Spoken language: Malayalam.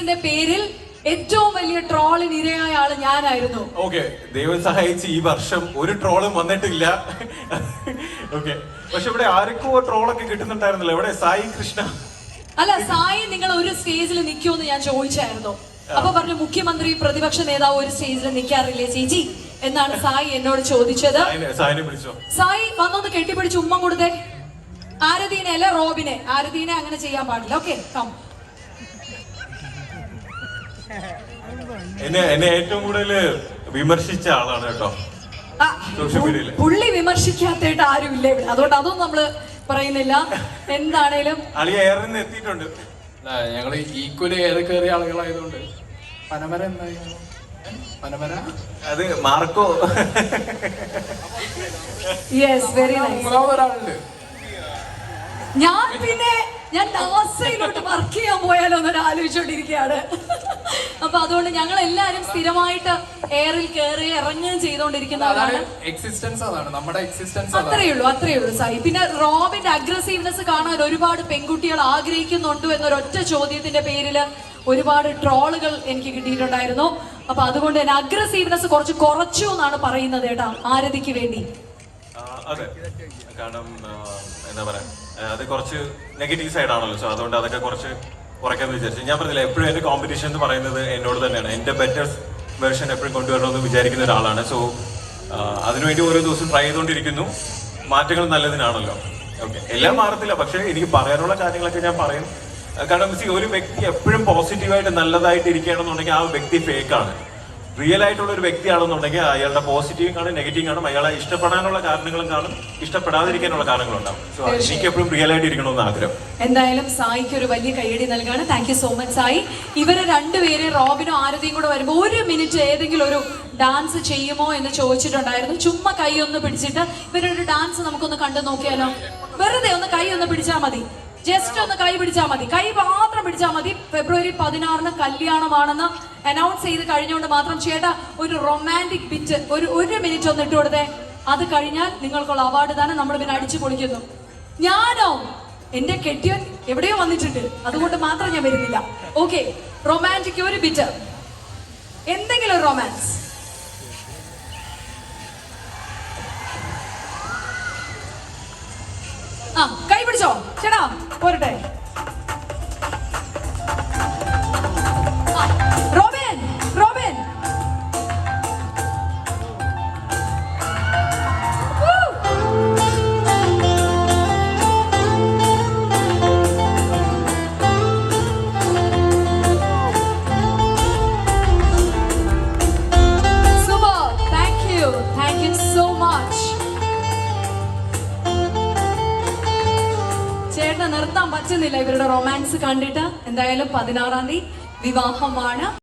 റീൽസിന്റെ പേരിൽ ഏറ്റവും വലിയ ട്രോളിന് ഇരയായ ആൾ ഞാനായിരുന്നു. ഓക്കെ ദൈവം സഹായിച്ച് ഈ വർഷം ഒരു ട്രോളും വന്നിട്ടില്ല. ഓക്കെ പക്ഷെ ഇവിടെ ആർക്കോ ട്രോളൊക്കെ കിട്ടുന്നുണ്ടായിരുന്നല്ലോ. ഇവിടെ സായി കൃഷ്ണ. അല്ല സായി നിങ്ങൾ ഒരു സ്റ്റേജിൽ നിൽക്കുമെന്ന് ഞാൻ ചോദിച്ചായിരുന്നു. അപ്പൊ പറഞ്ഞു മുഖ്യമന്ത്രി പ്രതിപക്ഷ നേതാവ് ഒരു സ്റ്റേജിൽ നിൽക്കാറില്ലേ ചേച്ചി? എന്നാണ് സായി എന്നോട് ചോദിച്ചത്. സായി വന്നൊന്ന് കെട്ടിപ്പിടിച്ച് ഉമ്മ കൊടുത്തേ. ആരതീനെ അല്ല റോബിനെ. ആരതീനെ അങ്ങനെ ചെയ്യാൻ പാടില്ല. ഓക്കെ കം എന്നെ എന്നെ ഏറ്റവും കൂടുതൽ വിമർശിച്ച ആളാണ് കേട്ടോ. ആ, പുള്ളി വിമർശിക്കാത്തായിട്ട് ആരും ഇല്ല ഇവിടെ. അതുകൊണ്ട് അതൊന്നും നമ്മൾ പറയുന്നില്ല. എന്താണേലും അളി എയറിൽ നിന്ന് എത്തിയിട്ടുണ്ട്. ഞങ്ങൾ ഈക്വലി ഏറെ കയറിയ ആളുകളായതുകൊണ്ട്. പനമര എന്തായിരുന്നു പനമര? അത് മാർക്കോ. യെസ് വെരി നൈസ് മൂന്നാമത് ഒരാളുണ്ട്. ഞാൻ പിന്നെ ഞാൻ നാസയിലോട്ട് വർക്ക് ചെയ്യാൻ പോയാലോ എന്നൊരു ആലോചിച്ചോണ്ടിരിക്കുകയാണ് അപ്പൊ അതുകൊണ്ട് ഞങ്ങൾ എല്ലാരും സ്ഥിരമായിട്ട് എയറിൽ കയറി ഇറങ്ങുകയും അതാണ് ചെയ്തുകൊണ്ടിരിക്കുന്നവരാണ് എക്സിസ്റ്റൻസ് അതാണ്. നമ്മുടെ എക്സിസ്റ്റൻസ് അത്രേ ഉള്ളൂ അത്രേ ഉള്ളൂ സായി. പിന്നെ റോബിന്റെ അഗ്രസീവ്നെസ് കാണാൻ ഒരുപാട് പെൺകുട്ടികൾ ആഗ്രഹിക്കുന്നുണ്ടോ എന്നൊരൊറ്റ ചോദ്യത്തിന്റെ പേരിൽ ഒരുപാട് ട്രോളുകൾ എനിക്ക് കിട്ടിയിട്ടുണ്ടായിരുന്നു. അപ്പൊ അതുകൊണ്ട് തന്നെ അഗ്രസീവ്നെസ് കുറച്ച് കുറച്ചു എന്നാണ് പറയുന്നത് കേട്ടാ ആരതിക്ക് വേണ്ടി. അതെ. കാരണം എന്താ പറയാ അത് കുറച്ച് നെഗറ്റീവ് സൈഡ് ആണല്ലോ. സോ അതുകൊണ്ട് അതൊക്കെ കുറച്ച് കുറയ്ക്കാന്ന് വിചാരിച്ചു. ഞാൻ പറഞ്ഞില്ല എപ്പോഴും എന്റെ കോമ്പറ്റീഷൻ എന്ന് പറയുന്നത് എന്നോട് തന്നെയാണ്. എന്റെ ബെറ്റർ വേർഷൻ എപ്പോഴും കൊണ്ടുവരണമെന്ന് വിചാരിക്കുന്ന ഒരാളാണ്. സോ അതിനുവേണ്ടി ഓരോ ദിവസം ട്രൈ ചെയ്തുകൊണ്ടിരിക്കുന്നു. മാറ്റങ്ങൾ നല്ലതിനാണല്ലോ. ഓക്കെ എല്ലാം മാറത്തില്ല. പക്ഷേ എനിക്ക് പറയാനുള്ള കാര്യങ്ങളൊക്കെ ഞാൻ പറയും. കാരണം ഒരു വ്യക്തി എപ്പോഴും പോസിറ്റീവായിട്ട് നല്ലതായിട്ട് ഇരിക്കുകയാണെന്നുണ്ടെങ്കിൽ ആ വ്യക്തി ഫേക്കാണ് റിയൽ ആയിട്ടുള്ള ഒരു വ്യക്തിയാണെന്നുണ്ടെങ്കിൽ അയാളുടെ പോസിറ്റീവും കാണും നെഗറ്റീവ് കാണും. അയാളെ ഇഷ്ടപ്പെടാനുള്ള കാരണങ്ങളും കാണും ഇഷ്ടപ്പെടാതിരിക്കാനുള്ള കാരണങ്ങളും ഉണ്ടാവും സോ എനിക്ക് എപ്പോഴും റിയൽ ആയിട്ട് ഇരിക്കണമെന്ന് ആഗ്രഹം. എന്തായാലും സായിക്ക് ഒരു വലിയ കൈയടി നൽകാണ്. Thank you so much Sai. ഇവരെ രണ്ടുപേരെ റോബിനോ ആരതിയും കൂടെ വരുമ്പോൾ ഒരു മിനിറ്റ് ഏതെങ്കിലും ഒരു ഡാൻസ് ചെയ്യുമോ എന്ന് ചോദിച്ചിട്ടുണ്ടായിരുന്നു. ചുമ്മാ കൈ ഒന്ന് പിടിച്ചിട്ട് ഇവരുടെ ഡാൻസ് നമുക്കൊന്ന് കണ്ടു നോക്കിയാലോ? വെറുതെ ഒന്ന് കൈ ഒന്ന് പിടിച്ചാൽ മതി. ജസ്റ്റ് ഒന്ന് കൈ പിടിച്ചാൽ മതി. കൈ മാത്രം പിടിച്ചാൽ മതി. ഫെബ്രുവരി പതിനാറിന് കല്യാണമാണെന്ന് അനൗൺസ് ചെയ്ത് കഴിഞ്ഞുകൊണ്ട് മാത്രം ചേട്ടാ ഒരു റൊമാന്റിക് ബിറ്റ് ഒരു ഒരു മിനിറ്റ് ഒന്ന് ഇട്ട് കൊടുത്തേ. അത് കഴിഞ്ഞാൽ നിങ്ങൾക്കുള്ള അവാർഡ് തന്നെ നമ്മൾ പിന്നെ അടിച്ചു പൊളിക്കുന്നു. ഞാനോ? എന്റെ കെട്ടിയൻ എവിടെയോ വന്നിട്ടുണ്ട്. അതുകൊണ്ട് മാത്രം ഞാൻ വരുന്നില്ല. ഓക്കെ റൊമാന്റിക് ഒരു ബിറ്റ് എന്തെങ്കിലും ഒരു റൊമാൻസ് ആ പിടിച്ചോ ചേട്ടാ പോരട്ടെ. ചേട്ടന് നിർത്താൻ പറ്റുന്നില്ല ഇവരുടെ റൊമാൻസ് കണ്ടിട്ട്. എന്തായാലും പതിനാറാം തീയതി വിവാഹമാണ്.